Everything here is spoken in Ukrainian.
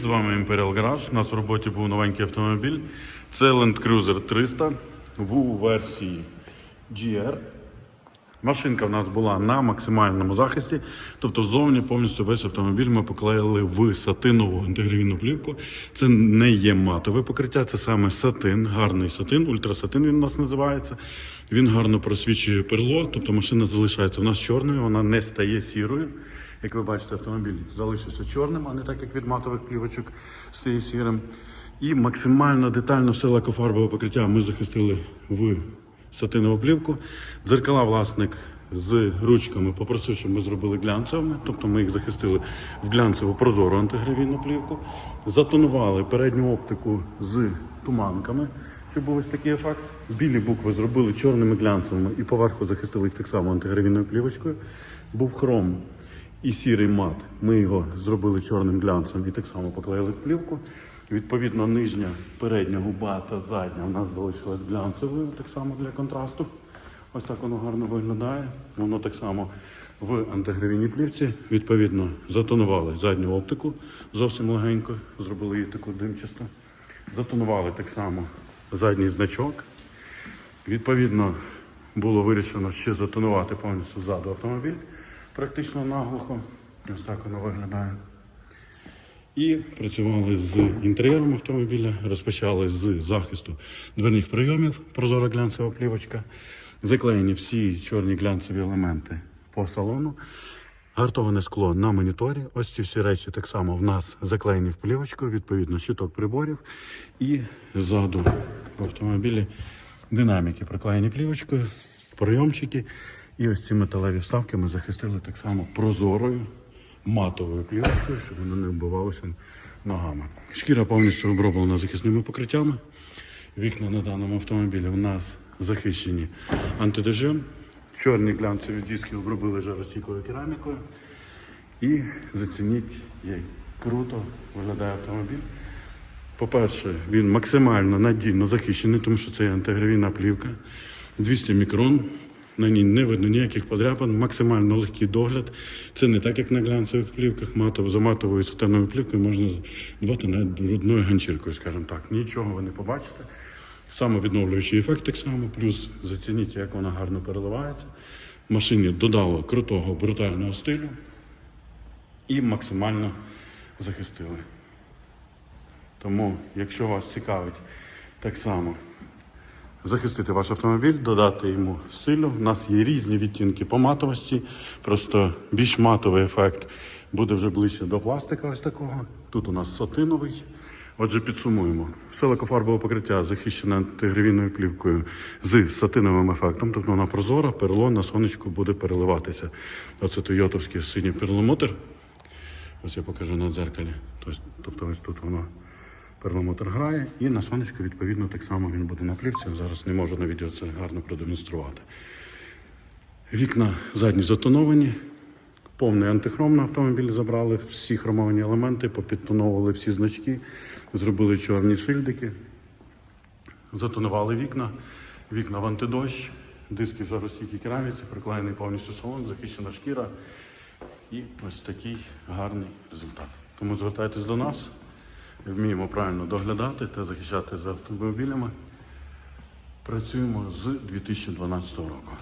З вами Imperial Garage. У нас в роботі був новенький автомобіль. Це Land Cruiser 300 в версії GR. Машинка в нас була на максимальному захисті, тобто ззовні повністю весь автомобіль ми поклеїли в сатинову інтегральну плівку. Це не є матове покриття, це саме сатин, гарний сатин, ультрасатин він у нас називається. Він гарно просвічує перло, тобто машина залишається у нас чорною, вона не стає сірою. Як ви бачите, автомобіль залишився чорним, а не так, як від матових плівочок стає сірим. І максимально детально все лакофарбове покриття ми захистили в сатинову плівку. Дзеркала власник з ручками попросив, щоб ми зробили глянцевими, тобто ми їх захистили в глянцеву прозору антигравійну плівку. Затонували передню оптику з туманками, щоб був ось такий ефект. Білі букви зробили чорними глянцевими і поверху захистили їх так само антигравійною плівочкою. Був хром і сірий мат. Ми його зробили чорним глянцем і так само поклеїли в плівку. Відповідно, нижня передня губа та задня у нас залишилась глянцевою, так само для контрасту. Ось так воно гарно виглядає. Воно так само в антигравійній плівці. Відповідно, затонували задню оптику зовсім легенько, зробили її таку димчасту. Затонували так само задній значок. Відповідно, було вирішено ще затонувати повністю ззаду автомобіль, практично наглухо. Ось так воно виглядає. І працювали з інтер'єром автомобіля, розпочали з захисту дверних прийомів, прозора глянцева плівочка, заклеєні всі чорні глянцеві елементи по салону. Гартоване скло на моніторі. Ось ці всі речі так само в нас заклеєні в плівочку, відповідно, щиток приборів. І ззаду в автомобілі динаміки приклеєні плівочкою, прийомчики. І ось ці металеві вставки ми захистили так само прозорою матовою плівочкою, щоб воно не вбивалося ногами. Шкіра повністю оброблена захисними покриттями. Вікна на даному автомобілі у нас захищені антидождем. Чорні глянцеві диски обробили жаростійкою керамікою. І зацініть, як круто виглядає автомобіль. По-перше, він максимально надійно захищений, тому що це антигравійна плівка. 200 мікрон. На ній не видно ніяких подряпин, максимально легкий догляд. Це не так, як на глянцевих плівках, матово, за матовою сатановою плівкою можна дбати навіть брудною ганчіркою, скажімо так. Нічого ви не побачите. Самовідновлюючий ефект так само, плюс зацініть, як вона гарно переливається. Машині додало крутого брутального стилю і максимально захистили. Тому, якщо вас цікавить так само захистити ваш автомобіль, додати йому стилю. У нас є різні відтінки по матовості, просто більш матовий ефект буде вже ближче до пластика ось такого. Тут у нас сатиновий. Отже, підсумуємо. Все лакофарбове покриття захищене антигравійною плівкою з сатиновим ефектом, тобто вона прозора, перелон на сонечку буде переливатися. Оце тойотовський синій перламутр. Ось я покажу на дзеркалі. Тобто ось тут воно перламутр грає, і на сонечку, відповідно, так само він буде на плівці. Зараз не можу на відео це гарно продемонструвати. Вікна задні затоновані, повний антихром на автомобілі забрали, всі хромовані елементи, попідтоновували всі значки, зробили чорні шильдики, затонували вікна, вікна в антидощ, диски в жаростійкій кераміці, приклеєний повністю салон, захищена шкіра. І ось такий гарний результат. Тому звертайтесь до нас, вміємо правильно доглядати та захищати за автомобілями. Працюємо з 2012 року.